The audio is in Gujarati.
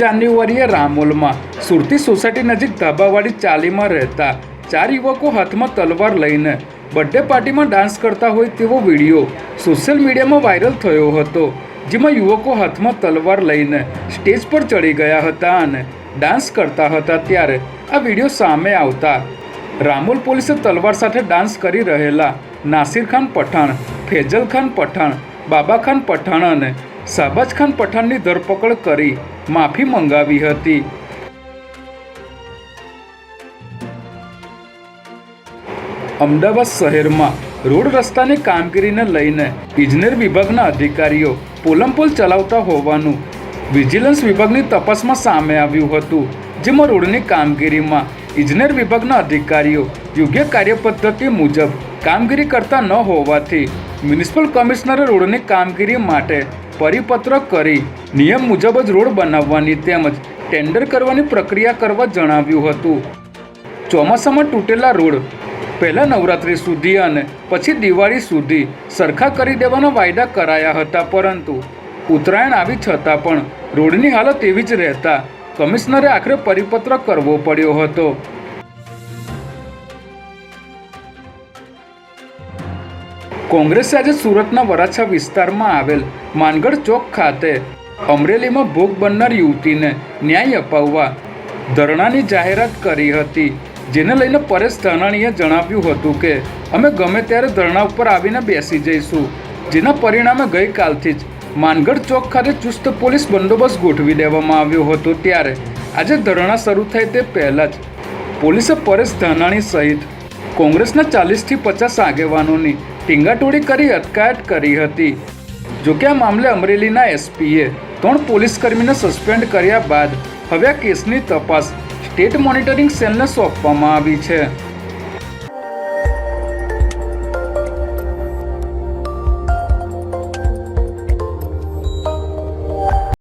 જાન્યુઆરીએ રામોલમાં. સુરતી સોસાયટી નજીક ધાબાવાળી ચાલીમાં રહેતા ચાર યુવકો હાથમાં તલવાર લઈને બર્થડે પાર્ટીમાં ડાન્સ કરતા હોય તેવો વીડિયો સોશિયલ મીડિયામાં વાયરલ થયો હતો, જેમાં યુવકો હાથમાં તલવાર લઈને સ્ટેજ પર ચડી ગયા હતા અને ડાન્સ કરતા હતા ત્યારે આ વીડિયો સામે આવતા રામોલ પોલીસે તલવાર સાથે ડાન્સ કરી રહેલા નાસિર ખાન પઠાણ, ફેજલ ખાન પઠાણ, બાબા ખાન પઠાણ અને શાહબાજ ખાન પઠાણની ધરપકડ કરી માફી મંગાવી હતી. અમદાવાદ શહેરમાં રોડ રસ્તાની કામગીરીને લઈને ઇજનેર વિભાગના અધિકારીઓ પોલમપોલ ચલાવતા હોવાનું વિજિલન્સ વિભાગની તપાસમાં સામે આવ્યું હતું, જેમાં રોડની કામગીરીમાં ઇજનેર વિભાગના અધિકારીઓ યોગ્ય કાર્યપદ્ધતિ મુજબ કામગીરી કરતા ન હોવાથી મ્યુનિસિપલ કમિશનરે રોડની કામગીરી માટે પરિપત્ર કરી નિયમ મુજબ જ રોડ બનાવવાની તેમજ ટેન્ડર કરવાની પ્રક્રિયા કરવા જણાવ્યું હતું. ચોમાસામાં તૂટેલા રોડ પહેલા નવરાત્રિ સુધી અને પછી દિવાળી સુધી સરખા કરી દેવાના વાયદા કરાયા હતા, પરંતુ ઉત્તરાયણ આવી છતાં પણ રોડની હાલત એવી જ રહેતા કમિશનરે આખરે પરિપત્ર કરવો પડ્યો હતો. કોંગ્રેસે આજે સુરતના વરાછા વિસ્તારમાં આવેલ માનગઢ ચોક ખાતે અમરેલીમાં ભોગ બનનાર યુવતીને ન્યાય અપાવવા ધરણાની જાહેરાત કરી હતી. જેને લઈને પરેશ ધાનાણીએ જણાવ્યું હતું કે, અમે ગમે ત્યારે ધરણા ઉપર આવીને બેસી જઈશું. જેના પરિણામે ગઈકાલથી જ માનગઢ ચોક ખાતે ચુસ્ત પોલીસ બંદોબસ્ત ગોઠવી દેવામાં આવ્યો હતો. ત્યારે આજે ધરણા શરૂ થાય તે પહેલાં જ પોલીસે પરેશ ધાનાણી સહિત કોંગ્રેસના ચાલીસથી પચાસ આગેવાનોની ટીંગાટોળી કરી અટકાયત કરી હતી. જોકે આ મામલે અમરેલીના એસપીએ ત્રણ પોલીસકર્મીને સસ્પેન્ડ કર્યા બાદ હવે આ કેસની તપાસ સ્ટેટ મોનિટરિંગ સેલને સોંપવામાં આવી છે.